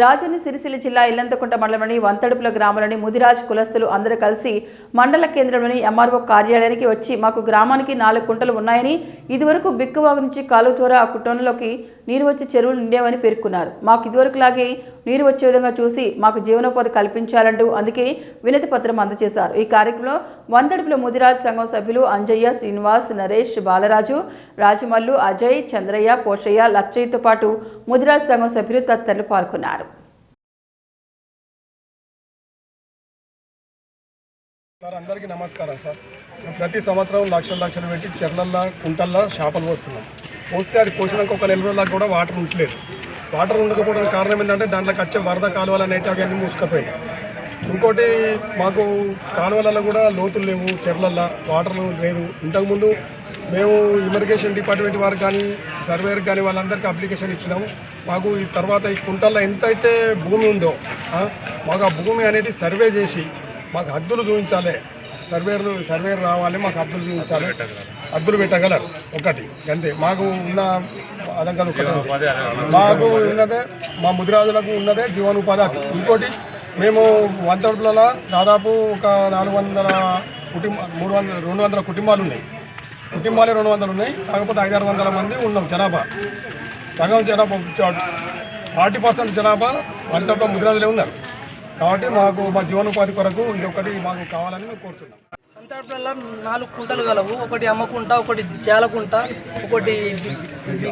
రాజన్న సిరిసిల్ల జిల్లా ఇల్లంతకుంట మండలంలోని వంతడుపుల గ్రామంలోని ముదిరాజ్ కులస్తులు అందరూ కలిసి మండల కేంద్రంలోని ఎంఆర్ఓ కార్యాలయానికి వచ్చి మాకు గ్రామానికి నాలుగు కుంటలు ఉన్నాయని ఇదివరకు బిక్కువాగు నుంచి కాలువ ద్వారా ఆ కుటుంబంలోకి నీరు వచ్చి చెరువులు నిండేవని పేర్కొన్నారు. మాకు ఇదివరకులాగే నీరు వచ్చే విధంగా చూసి మాకు జీవనోపాధి కల్పించాలంటూ అందుకే వినతి పత్రం అందజేశారు. ఈ కార్యక్రమంలో వంతడుపుల ముదిరాజ్ సంఘం సభ్యులు అంజయ్య శ్రీనివాస్ నరేష్ బాలరాజు రాజమల్లు అజయ్ చంద్రయ్య పోషయ్య లచ్చయ్యతో పాటు ముదిరాజ్ సంఘం సభ్యులు తదితరులు పాల్గొన్నారు. సార్ అందరికీ నమస్కారం సార్. ప్రతి సంవత్సరం లక్షలు లక్షలు పెట్టి చెర్లల్లో కుంటల్లో చేపలు పోస్తున్నాం పోస్తే అది పోసినాక ఒక నెల రోజులకు కూడా వాటర్ ఉండలేదు వాటర్ ఉండకపోవడానికి కారణం ఏంటంటే దాంట్లోకి వచ్చే వరద కాలువలు అనేవి అవన్నీ మూసుకుపోయినాయి. ఇంకోటి మాకు కాలువలలో కూడా లోతులు లేవు చెర్లల్లో వాటర్ లేదు. ఇంతకుముందు మేము ఇరిగేషన్ డిపార్ట్మెంట్ వారికి కానీ సర్వేర్ కానీ వాళ్ళందరికీ అప్లికేషన్ ఇచ్చినాము. మాకు ఈ తర్వాత ఈ కుంటల్లో ఎంతైతే భూమి ఉందో మాకు ఆ భూమి అనేది సర్వే చేసి మాకు హద్దులు చూపించాలి. సర్వేర్లు సర్వేర్ రావాలి మాకు హద్దులు చూపించాలి. హద్దులు పెట్టగలరు. ఒకటి. అంతే. మాకు ఉన్న అదంగా ఒకటి మాకు ఉన్నదే మా ముదిరాజులకు ఉన్నదే జీవనోపాధి. ఇంకోటి మేము వంతడుపులలో దాదాపు ఒక నాలుగు వందల కుటుంబ మూడు వందల రెండు వందల కుటుంబాలు ఉన్నాయి. కుటుంబాలే రెండు వందలు ఉన్నాయి. కాకపోతే ఐదారు వందల మంది ఉన్నాం జనాభా. సగం జనాభా ఫార్టీ పర్సెంట్ జనాభా వంతట్లో ముదిరాజులే ఉన్నారు. కాబట్టి మాకు మా జీవనోపాధి కొరకు ఇది ఒకటి మాకు కావాలని మేము కోరుతున్నాం. అంతట్లో నాలుగు కుంటలు గలవు. ఒకటి అమ్మకుంట ఒకటి జాలకుంట ఒకటి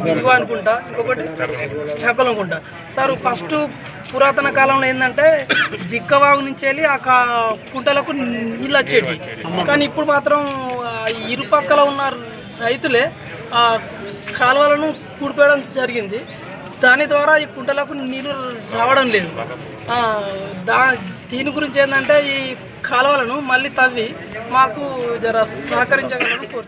బిజువానుకుంట ఇంకొకటి చక్కలంకుంట. సార్ ఫస్ట్ పురాతన కాలంలో ఏంటంటే దిక్కవాగు నుంచి వెళ్ళి ఆ కా కుంటలకు నీళ్ళు వచ్చేది కానీ ఇప్పుడు మాత్రం ఇరుపక్కల ఉన్న రైతులే ఆ కాలువలను కూడిపోయడం జరిగింది. దాని ద్వారా ఈ కుంటలకు నీళ్ళు రావడం లేదు. దా దీని గురించి ఏంటంటే ఈ కాలువలను మళ్ళీ తవ్వి మాకు జర సహకరించగలను కోరుచున్నాను